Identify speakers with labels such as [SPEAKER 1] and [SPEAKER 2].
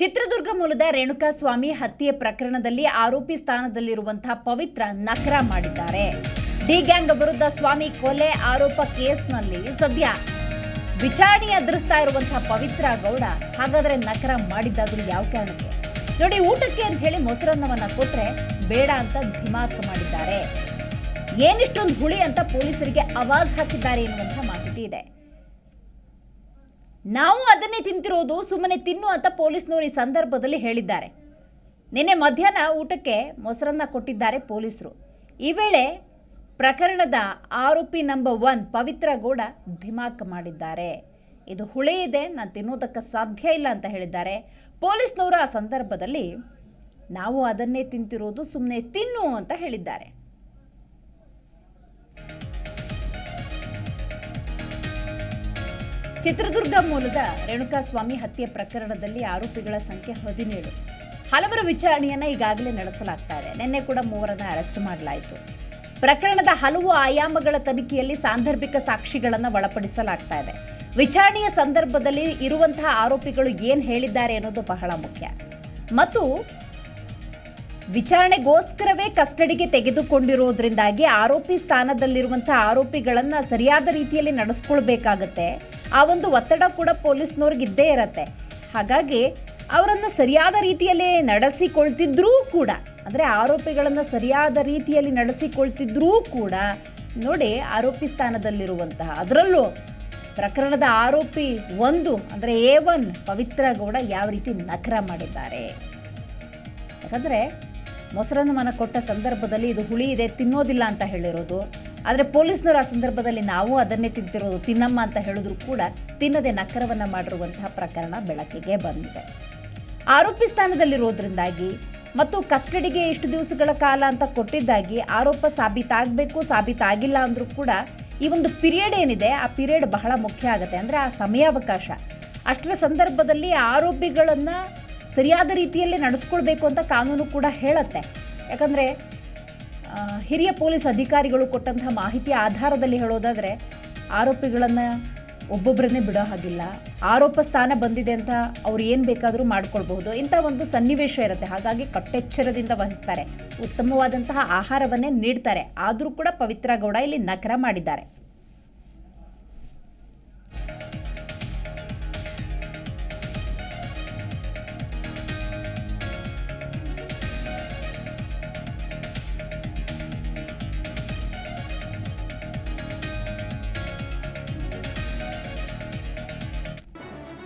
[SPEAKER 1] ಚಿತ್ರದುರ್ಗ ಮೂಲದ ರೇಣುಕಾ ಸ್ವಾಮಿ ಹತ್ಯೆ ಪ್ರಕರಣದಲ್ಲಿ ಆರೋಪಿ ಸ್ಥಾನದಲ್ಲಿರುವಂತಹ ಪವಿತ್ರ ನಕರ ಮಾಡಿದ್ದಾರೆ. ಡಿ ಗ್ಯಾಂಗ್ ವಿರುದ್ಧ ಸ್ವಾಮಿ ಕೊಲೆ ಆರೋಪ ಕೇಸ್ನಲ್ಲಿ ಸದ್ಯ ವಿಚಾರಣೆ ಎದುರಿಸ್ತಾ ಇರುವಂತಹ ಪವಿತ್ರ ಗೌಡ ಹಾಗಾದ್ರೆ ನಕರ ಮಾಡಿದ್ದಾದ್ರೂ ಯಾವ ಕಾರಣಕ್ಕೆ? ನೋಡಿ, ಊಟಕ್ಕೆ ಅಂತ ಹೇಳಿ ಮೊಸರನ್ನವನ್ನ ಕೊಟ್ರೆ ಬೇಡ ಅಂತ ಧಿಮಾಕ್ ಮಾಡಿದ್ದಾರೆ. ಏನಿಷ್ಟೊಂದು ಹುಳಿ ಅಂತ ಪೊಲೀಸರಿಗೆ ಆವಾಜ್ ಹಾಕಿದ್ದಾರೆ ಎನ್ನುವಂತಹ ಮಾಹಿತಿ ಇದೆ. ನಾವು ಅದನ್ನೇ ತಿಂತಿರೋದು, ಸುಮ್ಮನೆ ತಿನ್ನು ಅಂತ ಪೊಲೀಸ್ನವರು ಈ ಸಂದರ್ಭದಲ್ಲಿ ಹೇಳಿದ್ದಾರೆ. ನಿನ್ನೆ ಮಧ್ಯಾಹ್ನ ಊಟಕ್ಕೆ ಮೊಸರನ್ನ ಕೊಟ್ಟಿದ್ದಾರೆ ಪೊಲೀಸರು. ಈ ವೇಳೆ ಪ್ರಕರಣದ ಆರೋಪಿ ನಂಬರ್ ಒನ್ ಪವಿತ್ರ ಗೌಡ ಧಿಮಾಕ್ ಮಾಡಿದ್ದಾರೆ. ಇದು ಹುಳಿ ಇದೆ, ನಾನು ತಿನ್ನೋದಕ್ಕೆ ಸಾಧ್ಯ ಇಲ್ಲ ಅಂತ ಹೇಳಿದ್ದಾರೆ. ಪೊಲೀಸ್ನವರು ಆ ಸಂದರ್ಭದಲ್ಲಿ ನಾವು ಅದನ್ನೇ ತಿಂತಿರೋದು ಸುಮ್ಮನೆ ತಿನ್ನು ಅಂತ ಹೇಳಿದ್ದಾರೆ. ಚಿತ್ರದುರ್ಗ ಮೂಲದ ರೇಣುಕಾಸ್ವಾಮಿ ಹತ್ಯೆ ಪ್ರಕರಣದಲ್ಲಿ ಆರೋಪಿಗಳ ಸಂಖ್ಯೆ ಹದಿನೇಳು. ಹಲವರ ವಿಚಾರಣೆಯನ್ನ ಈಗಾಗಲೇ ನಡೆಸಲಾಗ್ತಾ ಇದೆ ನಿನ್ನೆ ಕೂಡ ಮೂವರನ್ನ ಅರೆಸ್ಟ್ ಮಾಡಲಾಯಿತು. ಪ್ರಕರಣದ ಹಲವು ಆಯಾಮಗಳ ತನಿಖೆಯಲ್ಲಿ ಸಾಂದರ್ಭಿಕ ಸಾಕ್ಷಿಗಳನ್ನು ಒಳಪಡಿಸಲಾಗ್ತಾ ಇದೆ ವಿಚಾರಣೆಯ ಸಂದರ್ಭದಲ್ಲಿ ಇರುವಂತಹ ಆರೋಪಿಗಳು ಏನು ಹೇಳಿದ್ದಾರೆ ಅನ್ನೋದು ಬಹಳ ಮುಖ್ಯ. ಮತ್ತು ವಿಚಾರಣೆಗೋಸ್ಕರವೇ ಕಸ್ಟಡಿಗೆ ತೆಗೆದುಕೊಂಡಿರೋದ್ರಿಂದಾಗಿ ಆರೋಪಿ ಸ್ಥಾನದಲ್ಲಿರುವಂತಹ ಆರೋಪಿಗಳನ್ನ ಸರಿಯಾದ ರೀತಿಯಲ್ಲಿ ನಡೆಸ್ಕೊಳ್ಬೇಕಾಗತ್ತೆ. ಆ ಒಂದು ಒತ್ತಡ ಕೂಡ ಪೊಲೀಸ್ನವ್ರಿಗೆ ಇದ್ದೇ ಇರತ್ತೆ. ಹಾಗಾಗಿ ಅವರನ್ನು ಸರಿಯಾದ ರೀತಿಯಲ್ಲಿ ನಡೆಸಿಕೊಳ್ತಿದ್ರೂ ಕೂಡ, ಅಂದರೆ ಆರೋಪಿಗಳನ್ನು ಸರಿಯಾದ ರೀತಿಯಲ್ಲಿ ನಡೆಸಿಕೊಳ್ತಿದ್ರೂ ಕೂಡ, ನೋಡಿ ಆರೋಪಿ ಸ್ಥಾನದಲ್ಲಿರುವಂತಹ ಅದರಲ್ಲೂ ಪ್ರಕರಣದ ಆರೋಪಿ ಒಂದು, ಅಂದರೆ ಎ ಒನ್ ಪವಿತ್ರ ಗೌಡ ಯಾವ ರೀತಿ ನಖರ ಮಾಡಿದ್ದಾರೆ. ಯಾಕಂದರೆ ಮೊಸರನ್ನವನ್ನು ಕೊಟ್ಟ ಸಂದರ್ಭದಲ್ಲಿ ಇದು ಹುಳಿ ಇದೆ, ತಿನ್ನೋದಿಲ್ಲ ಅಂತ ಹೇಳಿರೋದು. ಆದರೆ ಪೊಲೀಸ್ನವರು ಆ ಸಂದರ್ಭದಲ್ಲಿ ನಾವು ಅದನ್ನೇ ತಿಂತಿರೋದು, ತಿನ್ನಮ್ಮ ಅಂತ ಹೇಳಿದ್ರು ಕೂಡ ತಿನ್ನದೆ ನಕರವನ್ನು ಮಾಡಿರುವಂತಹ ಪ್ರಕರಣ ಬೆಳಕಿಗೆ ಬಂದಿದೆ. ಆರೋಪಿ ಸ್ಥಾನದಲ್ಲಿರೋದ್ರಿಂದಾಗಿ ಮತ್ತು ಕಸ್ಟಡಿಗೆ ಇಷ್ಟು ದಿವಸಗಳ ಕಾಲ ಅಂತ ಕೊಟ್ಟಿದ್ದಾಗಿ ಆರೋಪ ಸಾಬೀತಾಗಬೇಕು, ಸಾಬೀತಾಗಿಲ್ಲ ಅಂದರೂ ಕೂಡ ಈ ಒಂದು ಪಿರಿಯಡ್ ಏನಿದೆ, ಆ ಪಿರಿಯಡ್ ಬಹಳ ಮುಖ್ಯ ಆಗುತ್ತೆ. ಅಂದರೆ ಆ ಸಮಯಾವಕಾಶ. ಅಷ್ಟರ ಸಂದರ್ಭದಲ್ಲಿ ಆರೋಪಿಗಳನ್ನು ಸರಿಯಾದ ರೀತಿಯಲ್ಲಿ ನಡೆಸ್ಕೊಳ್ಬೇಕು ಅಂತ ಕಾನೂನು ಕೂಡ ಹೇಳುತ್ತೆ. ಯಾಕಂದರೆ ಹಿರಿಯ ಪೊಲೀಸ್ ಅಧಿಕಾರಿಗಳು ಕೊಟ್ಟಂತಹ ಮಾಹಿತಿಯ ಆಧಾರದಲ್ಲಿ ಹೇಳೋದಾದರೆ, ಆರೋಪಿಗಳನ್ನು ಒಬ್ಬೊಬ್ಬರನ್ನೇ ಬಿಡೋ ಹಾಗಿಲ್ಲ. ಆರೋಪ ಸ್ಥಾನ ಬಂದಿದೆ ಅಂತ ಅವ್ರು ಏನು ಬೇಕಾದರೂ ಮಾಡ್ಕೊಳ್ಬಹುದು. ಇಂಥ ಒಂದು ಸನ್ನಿವೇಶ ಇರುತ್ತೆ. ಹಾಗಾಗಿ ಕಟ್ಟೆಚ್ಚರದಿಂದ ವಹಿಸ್ತಾರೆ. ಉತ್ತಮವಾದಂತಹ ಆಹಾರವನ್ನೇ ನೀಡ್ತಾರೆ. ಆದರೂ ಕೂಡ ಪವಿತ್ರ ಗೌಡ ಇಲ್ಲಿ ನಕರ ಮಾಡಿದ್ದಾರೆ.